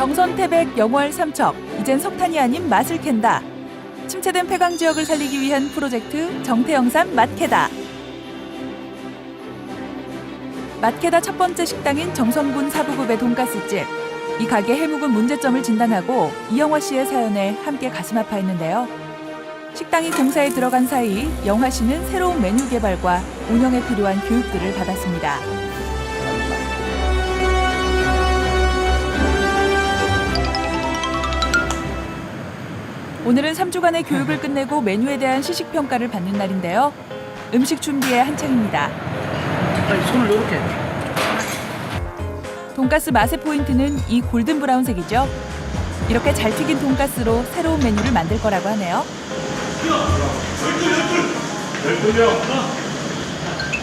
정선 태백 영월 삼척 이젠 석탄이 아닌 맛을 캔다. 침체된 폐광 지역을 살리기 위한 프로젝트 정태영산 맛캐다. 맛캐다 첫 번째 식당인 정선군 사부급의 돈가스집. 이 가게 해묵은 문제점을 진단하고 이영화 씨의 사연에 함께 가슴 아파했는데요. 식당이 공사에 들어간 사이 영화 씨는 새로운 메뉴 개발과 운영에 필요한 교육들을 받았습니다. 오늘은 3주간의 교육을 끝내고 메뉴에 대한 시식 평가를 받는 날인데요. 음식 준비에 한창입니다. 아니, 손을 이렇게. 돈가스 맛의 포인트는 이 골든 브라운색이죠. 이렇게 잘 튀긴 돈가스로 새로운 메뉴를 만들 거라고 하네요.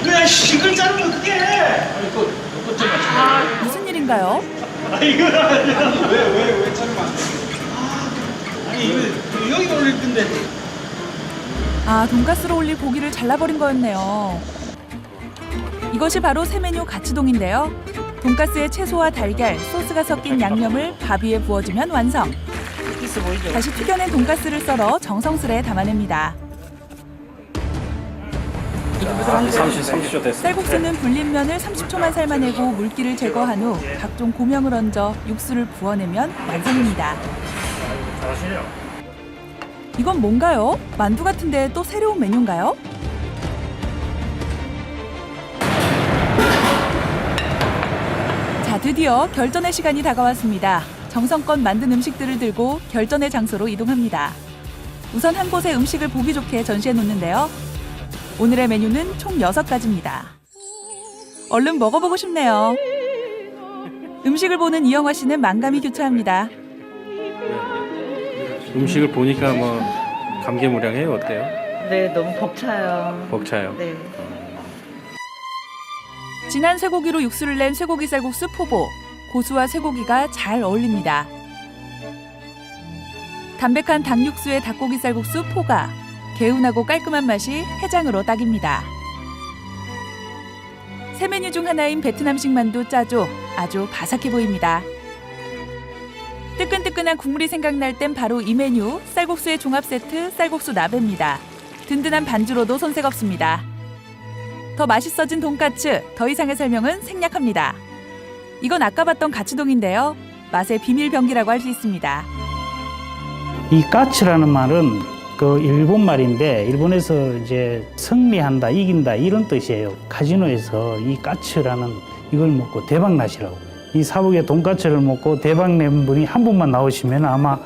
왜 식을 자르면? 아니, 그, 좀 맞춰. 무슨 일인가요? 아 이거. 왜왜왜 자르면 안 돼? 이거 여기 올릴 건데. 아, 돈가스로 올릴 고기를 잘라버린 거였네요. 이것이 바로 새 메뉴 가치동인데요. 돈가스에 채소와 달걀, 소스가 섞인 양념을 밥 위에 부어주면 완성. 있어 보이죠? 다시 튀겨낸 돈가스를 썰어 정성스레 담아냅니다. 30, 30초 됐어. 쌀국수는 불린 면을 30초만 삶아내고 물기를 제거한 후 각종 고명을 얹어 육수를 부어내면 완성입니다. 이건 뭔가요? 만두 같은데 또 새로운 메뉴인가요? 자, 드디어 결전의 시간이 다가왔습니다. 정성껏 만든 음식들을 들고 결전의 장소로 이동합니다. 우선 한 곳의 음식을 보기 좋게 전시해 놓는데요. 오늘의 메뉴는 총 6가지입니다. 얼른 먹어보고 싶네요. 음식을 보는 이영화 씨는 만감이 교차합니다. 음식을 보니까 뭐 감개무량해요. 어때요? 네, 너무 벅차요. 벅차요. 네. 진한 쇠고기로 육수를 낸 쇠고기 쌀국수 포보. 고수와 쇠고기가 잘 어울립니다. 담백한 닭육수에 닭고기 쌀국수 포가. 개운하고 깔끔한 맛이 해장으로 딱입니다. 새 메뉴 중 하나인 베트남식 만두 짜조. 아주 바삭해 보입니다. 뜨끈뜨끈한 국물이 생각날 땐 바로 이 메뉴 쌀국수의 종합 세트 쌀국수 나베입니다. 든든한 반주로도 손색 없습니다. 더 맛있어진 돈까츠 더 이상의 설명은 생략합니다. 이건 아까 봤던 가츠동인데요. 맛의 비밀 병기라고 할 수 있습니다. 이 까치라는 말은 그 일본 말인데 일본에서 이제 승리한다, 이긴다 이런 뜻이에요. 카지노에서 이 까치라는 이걸 먹고 대박 나시라고. 이 사북의 돈까츠를 먹고 대박 낸 분이 한 분만 나오시면 아마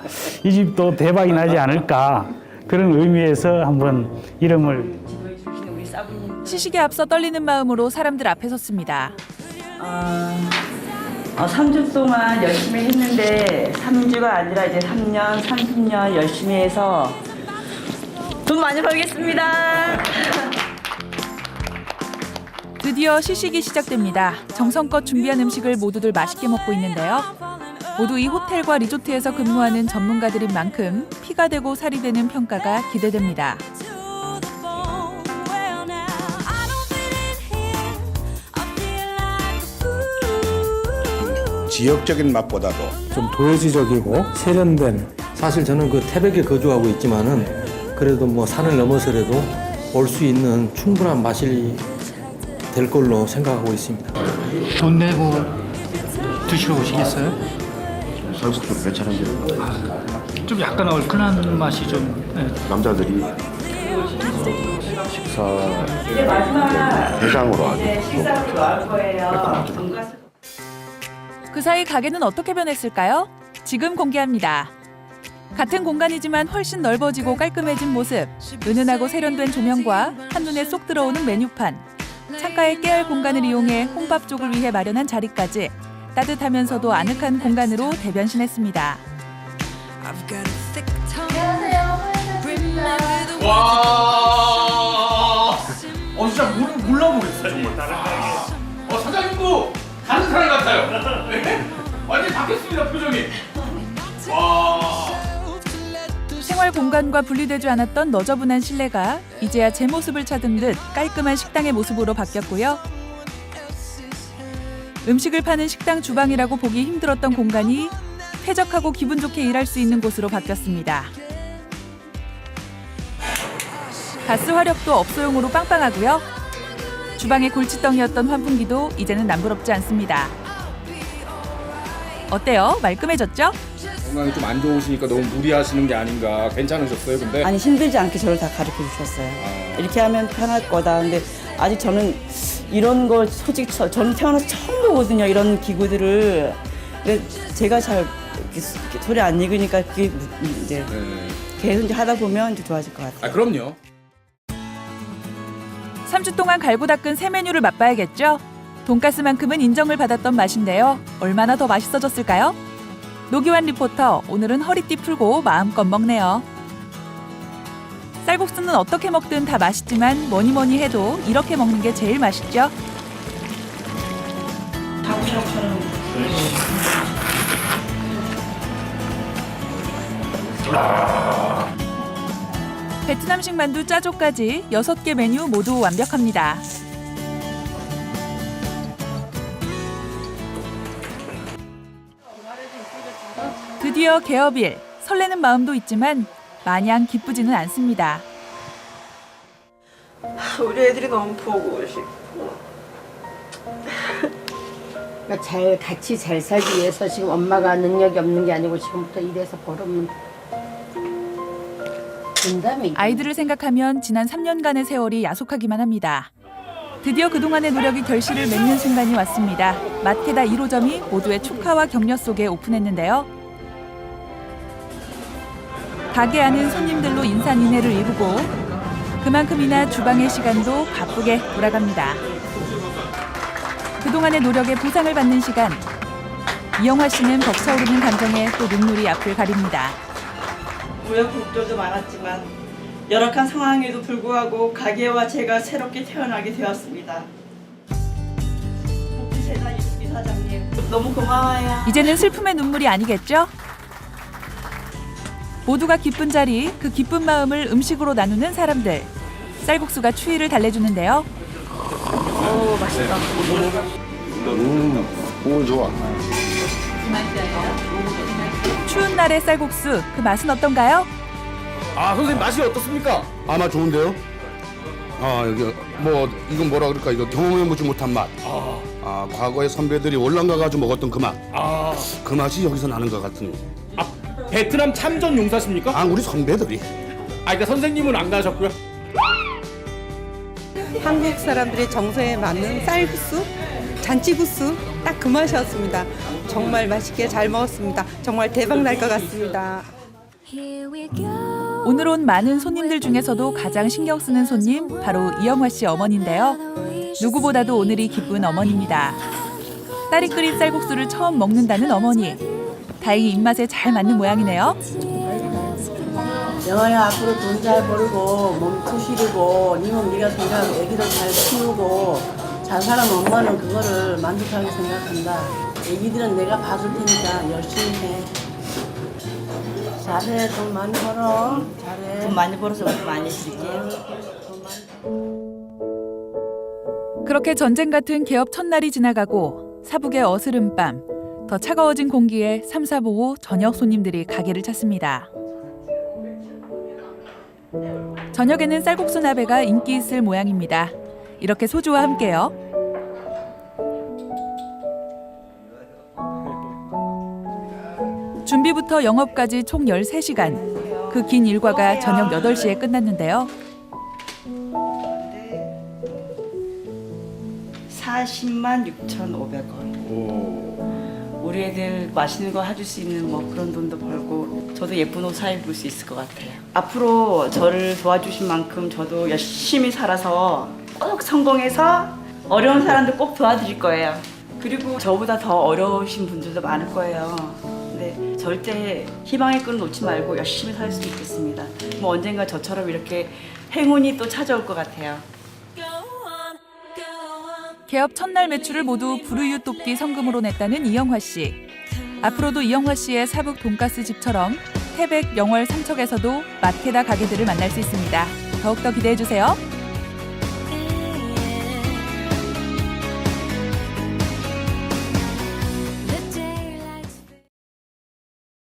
이 집도 대박이 나지 않을까 그런 의미에서 한번 이름을 시식에 앞서 떨리는 마음으로 사람들 앞에 섰습니다. 어, 어, 3주 동안 열심히 했는데 3주가 아니라 이제 3년, 30년 열심히 해서 돈 많이 벌겠습니다. 드디어 시식이 시작됩니다. 정성껏 준비한 음식을 모두들 맛있게 먹고 있는데요. 모두 이 호텔과 리조트에서 근무하는 전문가들인 만큼 피가 되고 살이 되는 평가가 기대됩니다. 지역적인 맛보다도 좀 도시적이고 세련된 사실 저는 그 태백에 거주하고 있지만은 그래도 뭐 산을 넘어서라도 올 수 있는 충분한 맛이 될 걸로 생각하고 있습니다. 돈 내고 드시러 오시겠어요? 몇 차례 들어 좀 약간 얼큰한 맛이 좀. 네. 남자들이 식사 대장으로. 돈가스. 그 사이 가게는 어떻게 변했을까요? 지금 공개합니다. 같은 공간이지만 훨씬 넓어지고 깔끔해진 모습, 은은하고 세련된 조명과 한눈에 쏙 들어오는 메뉴판, 창가의 깨알 공간을 이용해 혼밥족을 위해 마련한 자리까지 따뜻하면서도 아늑한 공간으로 대변신했습니다. 와. 어 진짜 몰, 몰라보겠어 정말. 어 공간과 분리되지 않았던 너저분한 실내가 이제야 제 모습을 찾은 듯 깔끔한 식당의 모습으로 바뀌었고요. 음식을 파는 식당 주방이라고 보기 힘들었던 공간이 쾌적하고 기분 좋게 일할 수 있는 곳으로 바뀌었습니다. 가스 화력도 업소용으로 빵빵하고요. 주방의 골칫덩이였던 환풍기도 이제는 남부럽지 않습니다. 어때요? 말끔해졌죠? 건강이 좀 안 좋으시니까 너무 무리하시는 게 아닌가 괜찮으셨어요 근데? 아니 힘들지 않게 저를 다 가르쳐 주셨어요. 이렇게 하면 편할 거다. 근데 아직 저는 이런 걸 솔직히 저, 저는 태어나서 처음 보거든요. 이런 기구들을. 근데 제가 잘 이렇게 소- 이렇게 소리 안 읽으니까 그게 무- 이제 네. 계속 이제 하다 보면 이제 좋아질 것 같아요. 아 그럼요 3주 동안 갈고 닦은 새 메뉴를 맛봐야겠죠? 돈가스만큼은 인정을 받았던 맛인데요. 얼마나 더 맛있어졌을까요? 노기환 리포터, 오늘은 허리띠 풀고 마음껏 먹네요. 쌀국수는 어떻게 먹든 다 맛있지만 뭐니 뭐니 해도 이렇게 먹는 게 제일 맛있죠? 베트남식 만두 짜조까지 6개 메뉴 모두 완벽합니다. 드디어 개업일, 설레는 마음도 있지만 마냥 기쁘지는 않습니다. 우리 애들이 너무 보고 싶고. 그러니까 잘 같이 잘 살기 위해서 지금 엄마가 능력이 없는 게 아니고 지금부터 일해서 벌으면 된다며. 아이들을 생각하면 지난 3년간의 세월이 야속하기만 합니다. 드디어 그동안의 노력이 결실을 맺는 순간이 왔습니다. 마테다 1호점이 모두의 축하와 격려 속에 오픈했는데요. 가게 안은 손님들로 인산인해를 이루고 그만큼이나 주방의 시간도 바쁘게 돌아갑니다. 그동안의 노력에 보상을 받는 시간. 이영화 씨는 벅차오르는 감정에 또 눈물이 앞을 가립니다. 우여곡절도 많았지만 열악한 상황에도 불구하고 가게와 제가 새롭게 태어나게 되었습니다. 복지세나 이수기 사장님 너무 고마워요. 이제는 슬픔의 눈물이 아니겠죠? 모두가 기쁜 자리, 그 기쁜 마음을 음식으로 나누는 사람들. 쌀국수가 추위를 달래주는데요. 오 좋아. 추운 날의 쌀국수, 그 맛은 어떤가요? 아 선생님 맛이 어떻습니까? 아마 좋은데요? 아 여기 뭐 이건 뭐라 그럴까 이거 경험해보지 못한 맛. 아, 과거에 선배들이 올랑가 가지고 먹었던 그 맛. 아, 그 맛이 여기서 나는 것 같은. 아 베트남 참전 용사십니까? 아 우리 선배들이. 아 그러니까 선생님은 안 가셨고요? 한국 사람들의 정서에 맞는 쌀국수, 잔치국수 딱 그 맛이었습니다. 정말 맛있게 잘 먹었습니다. 정말 대박 날 것 같습니다. 오늘 온 많은 손님들 중에서도 가장 신경 쓰는 손님, 바로 이영화 씨 어머니인데요. 누구보다도 오늘이 기쁜 어머니입니다. 딸이 끓인 쌀국수를 처음 먹는다는 어머니. 다행히 입맛에 잘 맞는 모양이네요. 영아야 앞으로 돈 잘 벌고 몸 푸시르고 니는 네가 생각하고 애기들 잘 키우고 잘 살아면 엄마는 그거를 만족하게 생각한다. 애기들은 내가 봐줄 테니까 열심히 해. 잘해 돈 많이 벌어. 잘해. 돈 많이 벌어서 돈 많이 드릴게요. 그렇게 전쟁 같은 개업 첫날이 지나가고 사북의 어스름 밤, 더 차가워진 공기에 삼사보호 저녁 손님들이 가게를 찾습니다. 저녁에는 쌀국수 나베가 인기 있을 모양입니다. 이렇게 소주와 함께요. 준비부터 영업까지 총 13시간. 그 긴 일과가 저녁 8시에 끝났는데요. 40만 6,500원. 우리 애들 맛있는 거 해줄 수 있는 뭐 그런 돈도 벌고 저도 예쁜 옷 사입을 수 있을 것 같아요. 앞으로 저를 도와주신 만큼 저도 열심히 살아서 꼭 성공해서 어려운 사람들 꼭 도와드릴 거예요. 그리고 저보다 더 어려우신 분들도 많을 거예요. 근데 절대 희망의 끈을 놓지 말고 열심히 살 수 있겠습니다. 뭐 언젠가 저처럼 이렇게 행운이 또 찾아올 것 같아요. 개업 첫날 매출을 모두 불우유 돕기 성금으로 냈다는 이영화 씨. 앞으로도 이영화 씨의 사북 돈가스 집처럼 태백, 영월, 삼척에서도 마테다 가게들을 만날 수 있습니다. 더욱더 기대해 주세요.